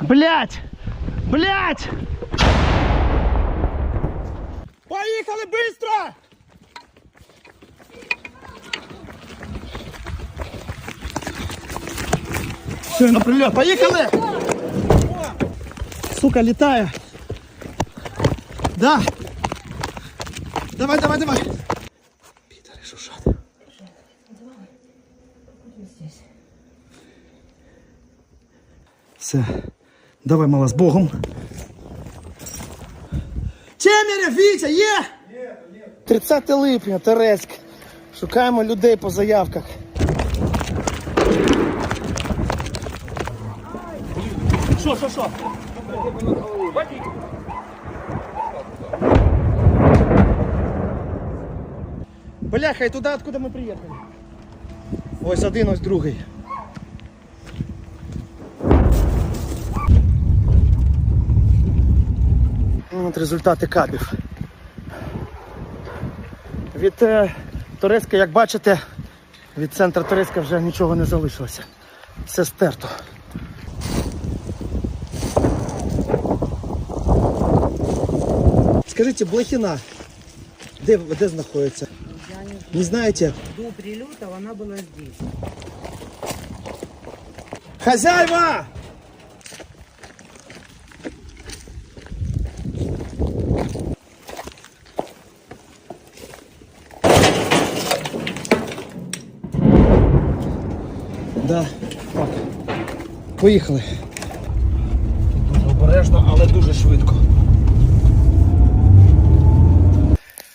Блять! Блять! Поїхали швидко! Все, на прильот, поїхали! Сука, літає. Да. Давай, давай, давай. Підари шушат. Все. Давай, мала, з Богом. Теміря, Вітя, є! 30 липня, Терецьк. Шукаємо людей по заявках. Що, що, що? Бляха, і туди, откуда ми приїхали. Ось один, ось другий. От результати кабів. Від е, Турецька, як бачите, від центру Турецька вже нічого не залишилося. Все стерто. Скажите, Блохина, де, де знаходиться? Я не знаю. Не знаєте? До прилета она была здесь. Хозяева! Да, так. Поїхали. Дуже обережно, але дуже швидко.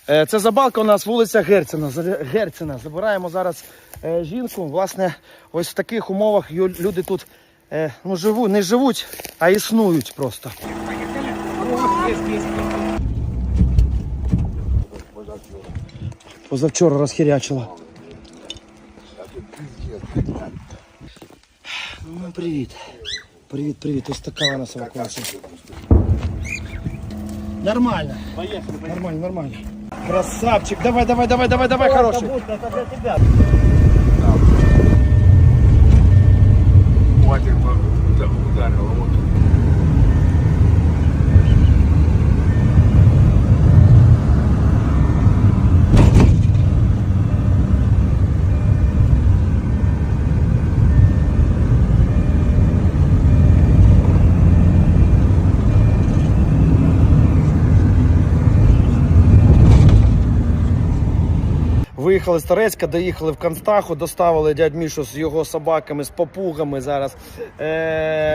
Е, Це забалка у нас вулиця Герцена. Герцена. Забираємо зараз е, жінку. Власне, ось в таких умовах люди тут е, ну, живуть, не живуть, а існують просто. Позавчора розхірячила. Ну, привіт. Привіт, привіт. Ось така вона евакуація. Нормально. Поехали. Нормально, нормально. Красавчик. Давай, давай, давай, давай, давай, хороший. Хватит Виїхали з Торецька, доїхали в Констаху, доставили дядь Мішу з його собаками, з попугами зараз. Е-